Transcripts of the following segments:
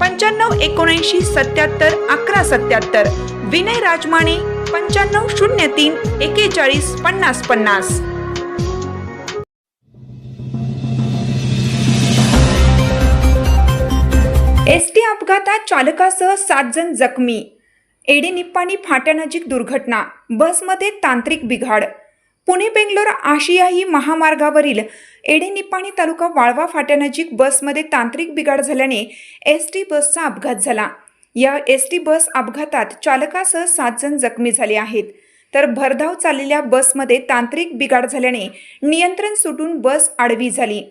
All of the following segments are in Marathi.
पंच्याण्णव एकोणऐंशी सत्याहत्तर अकरा सत्याहत्तर. विनय राजमाने पंच्याण्णव शून्य तीन एकेचाळीस पन्नास पन्नास. एस टी अपघातात चालकासह सात जण जखमी. एडी निप्पाणी फाट्यानजीक दुर्घटना. बसमध्ये तांत्रिक बिघाड. पुणे बेंगलोर आशियाई महामार्गावरील एडेनिपाणी तालुका वाळवा फाट्यानजीक बसमध्ये तांत्रिक बिघाड झाल्याने एस टी बसचा अपघात झाला. या एस टी बस अपघातात चालकासह सात जण जखमी झाले आहेत. तर भरधाव चाललेल्या बसमध्ये तांत्रिक बिघाड झाल्याने नियंत्रण सुटून बस आडवी झाली.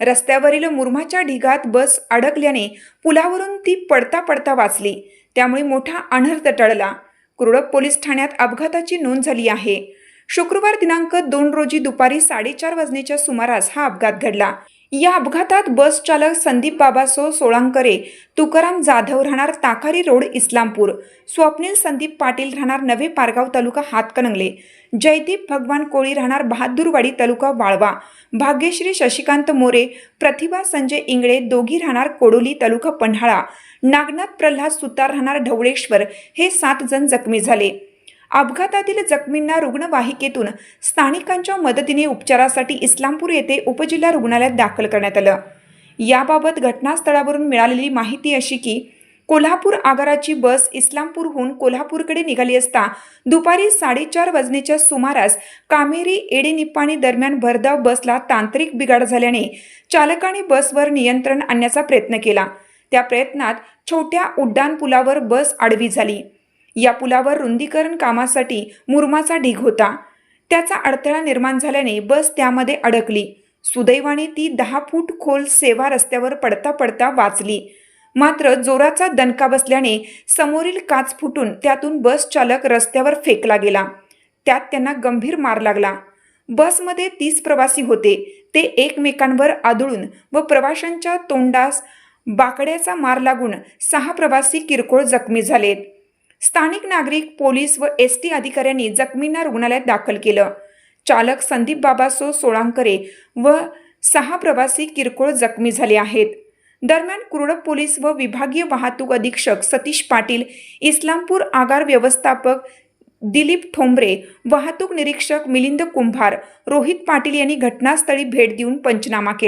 रस्त्यावरील मुरमाच्या ढिगात बस अडकल्याने पुलावरून ती पडता पडता वाचली. त्यामुळे मोठा अनर्थ टळला. कुरडप पोलीस ठाण्यात अपघाताची नोंद झाली आहे. शुक्रवार दिनांक दोन रोजी दुपारी साडेचार वाजण्याच्या सुमारास हा अपघात घडला. या अपघातात बस चालक संदीप बाबासो सोळांकरे तुकाराम जाधव राहणार ताकारी रोड इस्लामपूर. स्वप्नील संदीप पाटील राहणार नवे पारगाव तालुका हातकणंगले. जयदीप भगवान कोळी राहणार बहादूरवाडी तालुका वाळवा. भाग्यश्री शशिकांत मोरे प्रतिभा संजय इंगळे दोघी राहणार कोडोली तालुका पन्हाळा. नागनाथ प्रल्हाद सुतार राहणार ढवळेश्वर. हे सात जण जखमी झाले. अपघातातील जखमींना रुग्णवाहिकेतून स्थानिकांच्या मदतीने उपचारासाठी इस्लामपूर येथे उपजिल्हा रुग्णालयात दाखल करण्यात आलं. याबाबत घटनास्थळावरून मिळालेली माहिती अशी की कोल्हापूर आगाराची बस इस्लामपूरहून कोल्हापूरकडे निघाली असता दुपारी साडेचार वाजण्याच्या सुमारास कामेरी एडेनिप्पाणी दरम्यान भरधाव बसला तांत्रिक बिघाड झाल्याने चालकाने बसवर नियंत्रण आणण्याचा प्रयत्न केला. त्या प्रयत्नात छोट्या उड्डाणपुलावर बस आडवी झाली. या पुलावर रुंदीकरण कामासाठी मुरमाचा ढीग होता. त्याचा अडथळा निर्माण झाल्याने बस त्यामध्ये अडकली. सुदैवाने ती दहा फूट खोल सेवा रस्त्यावर पडता पडता वाचली. मात्र जोराचा दणका बसल्याने समोरील काच फुटून त्यातून बस चालक रस्त्यावर फेकला गेला. त्यात त्यांना गंभीर मार लागला. बसमध्ये तीस प्रवासी होते. ते एकमेकांवर आदळून व प्रवाशांच्या तोंडास बाकड्याचा मार लागून सहा प्रवासी किरकोळ जखमी झालेत. स्थानिक नागरिक पोलीस व एस टी अधिकाऱ्यांनी जखमींना रुग्णालयात दाखल केलं. चालक संदीप बाबासो सोळांकरे व सहा प्रवासी किरकोळ जखमी झाले आहेत. दरम्यान कुरडप पोलीस व विभागीय वाहतूक अधीक्षक सतीश पाटील इस्लामपूर आगार व्यवस्थापक दिलीप ठोंबरे वाहतूक निरीक्षक मिलिंद कुंभार रोहित पाटील यांनी घटनास्थळी भेट देऊन पंचनामा केला.